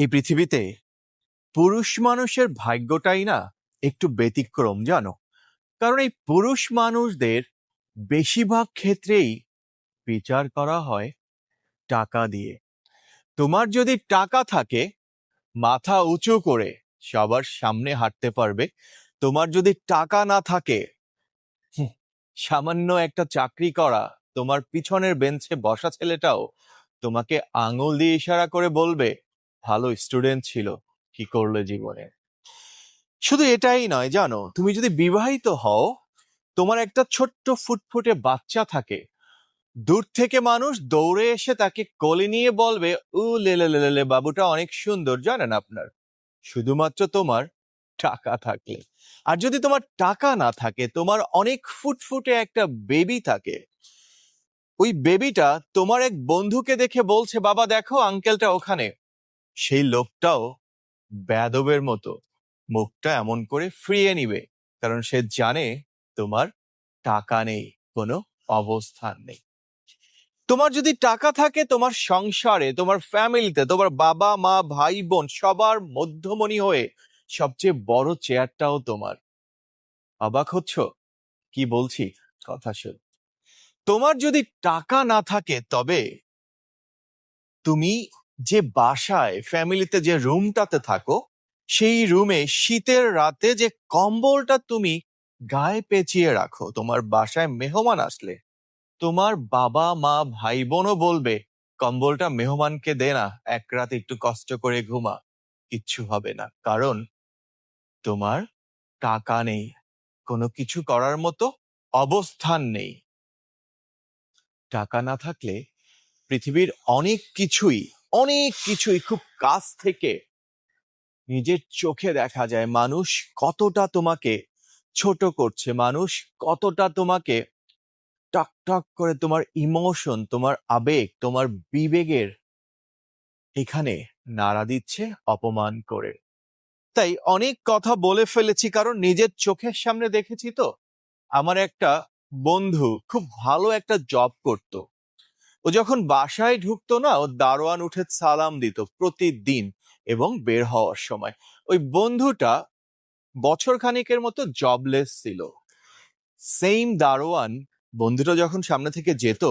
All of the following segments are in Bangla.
এই পৃথিবীতে পুরুষ মানুষের ভাগ্যটাই না একটু ব্যতিক্রম, জানো? কারণ এই পুরুষ মানুষদের বেশিরভাগ ক্ষেত্রেই বিচার করা হয় টাকা দিয়ে। তোমার যদি টাকা থাকে, মাথা উঁচু করে সবার সামনে হাঁটতে পারবে। তোমার যদি টাকা না থাকে সামান্য একটা চাকরি করা, তোমার পিছনের বেঞ্চে বসা ছেলেটাও তোমাকে আঙুল দিয়ে ইশারা করে বলবে ভালো স্টুডেন্ট ছিল, কি করলে জীবনে? শুধু এটাই নয়, জানো, তুমি যদি বিবাহিত হও, তোমার একটা ছোট্ট ফুটফুটে বাচ্চা থাকে। দূর থেকে মানুষ দৌড়ে এসে তাকে কোলে নিয়ে বলবে, উ লেলে লেলে লে বাবুটা অনেক সুন্দর, জানেন আপনার? শুধুমাত্র তোমার টাকা থাকলে। আর যদি তোমার টাকা না থাকে, তোমার অনেক ফুটফুটে একটা বেবি থাকে। ওই বেবিটা তোমার এক বন্ধুকে দেখে বলছে, বাবা, দেখো আঙ্কেলটা ওখানে। সেই লোকটাও বেদবের মতো মুখটা এমন করে ফ্রিয়ে নিবে, কারণ সে জানে তোমার টাকা নেই, কোনো অবস্থান নেই। তোমার যদি টাকা থাকে তোমার সংসারে, তোমার ফ্যামিলিতে, তোমার বাবা, মা, ভাই, বোন সবার মধ্যমণি হয়ে সবচেয়ে বড় চেয়ারটাও তোমার। অবাক হচ্ছ? কি বলছি? কথা শোন। তোমার যদি টাকা না থাকে তবে তুমি যে বাসায় ফ্যামিলিতে যে রুমটাতে থাকো, সেই রুমে শীতের রাতে যে কম্বলটা তুমি গায়ে পেঁচিয়ে রাখো, তোমার বাসায় মেহমান আসলে, তোমার বাবা, মা ভাই বোনও বলবে, কম্বলটা মেহমানকে দে না, এক রাত একটু কষ্ট করে ঘুমা। কিচ্ছু হবে না। কারণ তোমার টাকা নেই, কোনো কিছু করার মতো অবস্থান নেই। টাকা না থাকলে পৃথিবীর অনেক কিছুই অনেক কিছুই খুব কাছ থেকে নিজের চোখে দেখা যায়। মানুষ কতটা তোমাকে ছোট করছে, মানুষ কতটা তোমাকে টক টক করে তোমার ইমোশন, তোমার আবেগ, তোমার বিবেগের এখানে নাড়া দিচ্ছে, অপমান করে। তাই অনেক কথা বলে ফেলেছি, কারণ নিজের চোখের সামনে দেখেছি তো। আমার একটা বন্ধু খুব ভালো একটা জব করত। ও যখন বাসায় ঢুকতো না, ও দারোয়ান উঠে সালাম দিত প্রতিদিন এবং বের হওয়ার সময়। ওই বন্ধুটা বছর খানিকের মতো জবলেস ছিল। সেম দারোয়ান বন্ধুটা যখন সামনে থেকে যেত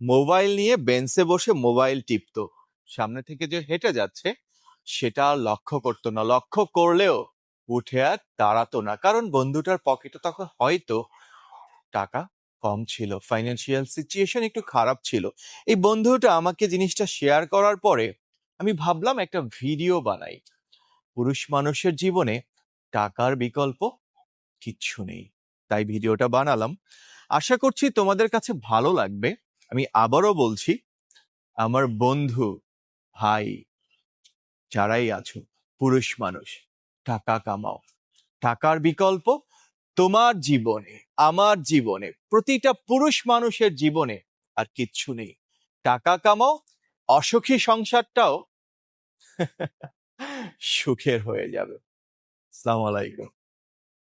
মোবাইল নিয়ে বেঞ্চে বসে মোবাইল টিপতো। সামনে থেকে যে হেঁটে যাচ্ছে, সেটা লক্ষ্য করতো না। লক্ষ্য করলেও উঠে আর দাঁড়াতো না। কারণ বন্ধুটার পকেটে তখন হয়তো টাকা কম ছিল ফাইন্যান্সিয়াল সিচুয়েশন একটু খারাপ ছিল। এই বন্ধুটা আমাকে জিনিসটা শেয়ার করার পরে আমি ভাবলাম একটা ভিডিও বানাই। পুরুষ মানুষের জীবনে টাকার বিকল্প কিচ্ছু নেই। তাই ভিডিওটা বানালাম। আশা করছি তোমাদের কাছে ভালো লাগবে। আমি আবারও বলছি, আমার বন্ধু, ভাই যারাই আছো, পুরুষ মানুষ, টাকা কামাও। টাকার বিকল্প তোমার জীবনে, আমার জীবনে, প্রতিটা পুরুষ মানুষের জীবনে আর কিচ্ছু নেই। টাকা কামাও, অসুখী সংসারটাও সুখের হয়ে যাবে। সালাম আলাইকুম।